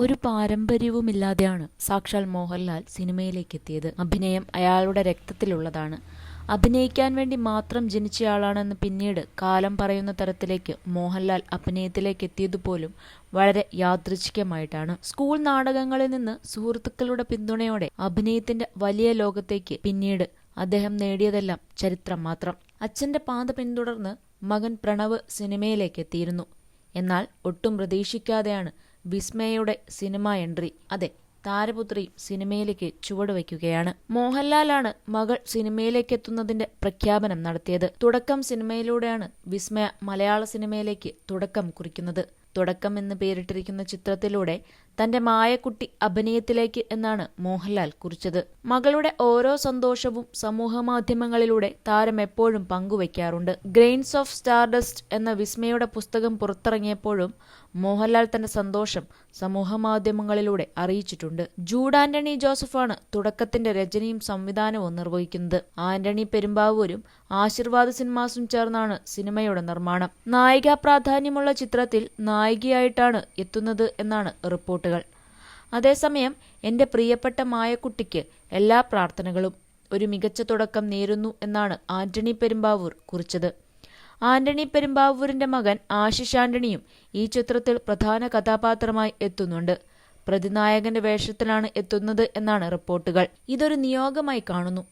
ഒരു പാരമ്പര്യവുമില്ലാതെയാണ് സാക്ഷാൽ മോഹൻലാൽ സിനിമയിലേക്ക് എത്തിയത് അഭിനയം അയാളുടെ രക്തത്തിലുള്ളതാണ്. അഭിനയിക്കാൻ വേണ്ടി മാത്രം ജനിച്ചയാളാണെന്ന് പിന്നീട് കാലം പറയുന്ന തരത്തിലേക്ക് മോഹൻലാൽ അഭിനയത്തിലേക്ക് എത്തിയതുപോലും വളരെ യാദൃച്ഛികമായിട്ടാണ്. സ്കൂൾ നാടകങ്ങളിൽ നിന്ന് സുഹൃത്തുക്കളുടെ പിന്തുണയോടെ അഭിനയത്തിന്റെ വലിയ ലോകത്തേക്ക് പിന്നീട് അദ്ദേഹം നേടിയതെല്ലാം ചരിത്രം മാത്രം. അച്ഛന്റെ പാത പിന്തുടർന്ന് മകൻ പ്രണവ് സിനിമയിലേക്ക് എത്തിയിരുന്നു എന്നാൽ ഒട്ടും പ്രതീക്ഷിക്കാതെയാണ് വിസ്മയയുടെ സിനിമ എൻട്രി. അതെ താരപുത്രി സിനിമയിലേക്ക് ചുവടുവയ്ക്കുകയാണ്. മോഹൻലാലാണ് മകൾ സിനിമയിലേക്ക് എത്തുന്നതിന്റെ പ്രഖ്യാപനം നടത്തിയത്. തുടക്കം സിനിമയിലൂടെയാണ് വിസ്മയ മലയാള സിനിമയിലേക്ക് തുടക്കം കുറിക്കുന്നത്. തുടക്കം എന്ന് പേരിട്ടിരിക്കുന്ന ചിത്രത്തിലൂടെ തന്റെ മായക്കുട്ടി അഭിനയത്തിലേക്ക് എന്നാണ് മോഹൻലാൽ കുറിച്ചത്. മകളുടെ ഓരോ സന്തോഷവും സമൂഹ മാധ്യമങ്ങളിലൂടെ താരം എപ്പോഴും പങ്കുവയ്ക്കാറുണ്ട്. ഗ്രെയിൻസ് ഓഫ് സ്റ്റാർഡസ്റ്റ് എന്ന വിസ്മയുടെ പുസ്തകം പുറത്തിറങ്ങിയപ്പോഴും മോഹൻലാൽ തന്റെ സന്തോഷം സമൂഹ മാധ്യമങ്ങളിലൂടെ അറിയിച്ചിട്ടുണ്ട്. ജൂഡ് ആന്റണി ജോസഫാണ് തുടക്കത്തിന്റെ രചനയും സംവിധാനവും നിർവഹിക്കുന്നത്. ആന്റണി പെരുമ്പാവൂരും ആശീർവാദ് സിനിമാസും ചേർന്നാണ് സിനിമയുടെ നിർമ്മാണം. നായികാ പ്രാധാന്യമുള്ള ചിത്രത്തിൽ നായികയായിട്ടാണ് എത്തുന്നത് എന്നാണ് റിപ്പോർട്ടുകൾ. അതേസമയം എന്റെ പ്രിയപ്പെട്ട മായക്കുട്ടിക്ക് എല്ലാ പ്രാർത്ഥനകളും ഒരു മികച്ച തുടക്കം നേരുന്നു എന്നാണ് ആന്റണി പെരുമ്പാവൂർ കുറിച്ചത്. ആന്റണി പെരുമ്പാവൂരിന്റെ മകൻ ആശിഷ് ആന്റണിയും ഈ ചിത്രത്തിൽ പ്രധാന കഥാപാത്രമായി എത്തുന്നുണ്ട്. പ്രതിനായകന്റെ വേഷത്തിലാണ് എത്തുന്നത് എന്നാണ് റിപ്പോർട്ടുകൾ. ഇതൊരു നിയോഗമായി കാണുന്നു.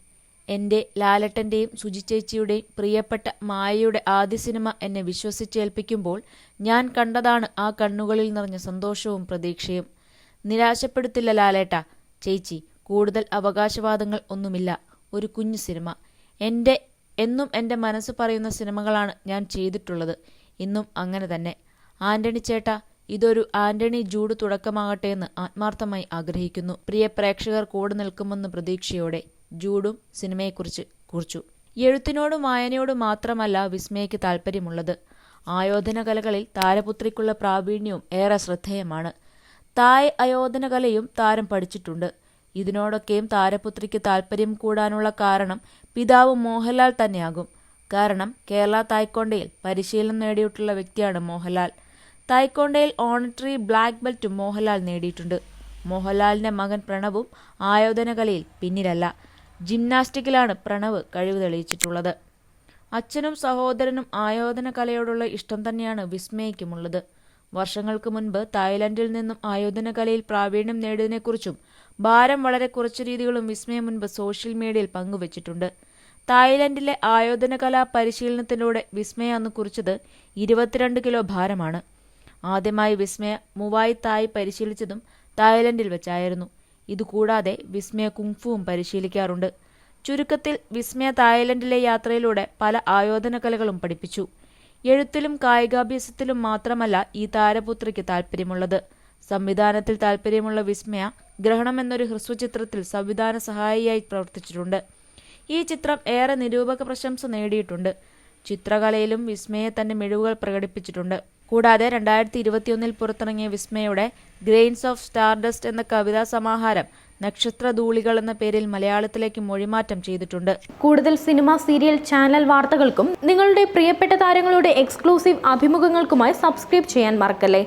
എന്റെ ലാലട്ടന്റെയും സുജിച്ചേച്ചിയുടെയും പ്രിയപ്പെട്ട മായയുടെ ആദ്യ സിനിമ എന്നെ വിശ്വസിച്ചേൽപ്പിക്കുമ്പോൾ ഞാൻ കണ്ടതാണ് ആ കണ്ണുകളിൽ നിറഞ്ഞ സന്തോഷവും പ്രതീക്ഷയും. നിരാശപ്പെടുത്തില്ല ലാലേട്ട. ചേച്ചി കൂടുതൽ അവകാശവാദങ്ങൾ ഒന്നുമില്ല. ഒരു കുഞ്ഞു സിനിമ. എന്റെ എന്നും എന്റെ മനസ്സ് പറയുന്ന സിനിമകളാണ് ഞാൻ ചെയ്തിട്ടുള്ളത്. ഇന്നും അങ്ങനെ തന്നെ. ആന്റണി ചേട്ട ഇതൊരു ആന്റണി ജൂഡ് തുടക്കമാകട്ടെ എന്ന് ആത്മാർത്ഥമായി ആഗ്രഹിക്കുന്നു. പ്രിയ പ്രേക്ഷകർ കൂടെ നിൽക്കുമെന്ന് പ്രതീക്ഷയോടെ. ജൂഡും സിനിമയെക്കുറിച്ച് കുറിച്ചു. എഴുത്തിനോടും വായനയോടും മാത്രമല്ല വിസ്മയയ്ക്ക് താല്പര്യമുള്ളത് ആയോധന കലകളിൽ താരപുത്രിക്കുള്ള പ്രാവീണ്യവും ഏറെ ശ്രദ്ധേയമാണ്. തായ് അയോധന കലയും താരം പഠിച്ചിട്ടുണ്ട്. ഇതിനോടൊക്കെയും താരപുത്രിക്ക് താല്പര്യം കൂടാനുള്ള കാരണം പിതാവ് മോഹൻലാൽ തന്നെയാകും. കാരണം കേരള തായ്ക്കൊണ്ടയിൽ പരിശീലനം നേടിയിട്ടുള്ള വ്യക്തിയാണ് മോഹൻലാൽ. തായ്ക്കൊണ്ടയിൽ ഓണട്രി ബ്ലാക്ക് ബെൽറ്റും മോഹൻലാൽ നേടിയിട്ടുണ്ട്. മോഹൻലാലിന്റെ മകൻ പ്രണവും ആയോധന കലയിൽ പിന്നിലല്ല. ജിംനാസ്റ്റിക്കിലാണ് പ്രണവ് കഴിവ് തെളിയിച്ചിട്ടുള്ളത്. അച്ഛനും സഹോദരനും ആയോധന കലയോടുള്ള ഇഷ്ടം തന്നെയാണ് വിസ്മയക്കുമുള്ളത് വർഷങ്ങൾക്ക് മുൻപ് തായ്ലൻഡിൽ നിന്നും ആയോധന കലയിൽ പ്രാവീണ്യം നേടിയതിനെക്കുറിച്ചും ഭാരം വളരെ കുറച്ച് രീതികളും വിസ്മയം മുൻപ് സോഷ്യൽ മീഡിയയിൽ പങ്കുവച്ചിട്ടുണ്ട്. തായ്ലൻഡിലെ ആയോധന കലാ പരിശീലനത്തിലൂടെ വിസ്മയ അന്ന് കുറിച്ചത് ഇരുപത്തിരണ്ട് കിലോ ഭാരമാണ്. ആദ്യമായി വിസ്മയ മുവായി തായ് പരിശീലിച്ചതും തായ്ലൻഡിൽ വെച്ചായിരുന്നു. ഇതുകൂടാതെ വിസ്മയ കുങ്ഫുവും പരിശീലിക്കാറുണ്ട്. ചുരുക്കത്തിൽ വിസ്മയ തായ്ലൻഡിലെ യാത്രയിലൂടെ പല ആയോധന കലകളും പഠിപ്പിച്ചു. എഴുത്തിലും കായികാഭ്യാസത്തിലും മാത്രമല്ല ഈ താരപുത്രിക്ക് താൽപ്പര്യമുള്ളത്. സംവിധാനത്തിൽ താൽപ്പര്യമുള്ള വിസ്മയ ഗ്രഹണം എന്നൊരു ഹ്രസ്വചിത്രത്തിൽ സംവിധാന സഹായിയായി പ്രവർത്തിച്ചിട്ടുണ്ട്. ഈ ചിത്രം ഏറെ നിരൂപക പ്രശംസ നേടിയിട്ടുണ്ട്. ചിത്രകലയിലും വിസ്മയെ തന്റെ മിഴിവുകൾ പ്രകടിപ്പിച്ചിട്ടുണ്ട്. കൂടാതെ രണ്ടായിരത്തി ഇരുപത്തിയൊന്നിൽ പുറത്തിറങ്ങിയ വിസ്മയുടെ ഗ്രെയിൻസ് ഓഫ് സ്റ്റാർഡസ്റ്റ് എന്ന കവിതാ സമാഹാരം നക്ഷത്രധൂളികൾ എന്ന പേരിൽ മലയാളത്തിലേക്ക് മൊഴിമാറ്റം ചെയ്തിട്ടുണ്ട്. കൂടുതൽ സിനിമ സീരിയൽ ചാനൽ വാർത്തകൾക്കും നിങ്ങളുടെ പ്രിയപ്പെട്ട താരങ്ങളുടെ എക്സ്ക്ലൂസീവ് അഭിമുഖങ്ങൾക്കുമായി സബ്സ്ക്രൈബ് ചെയ്യാൻ മറക്കല്ലേ?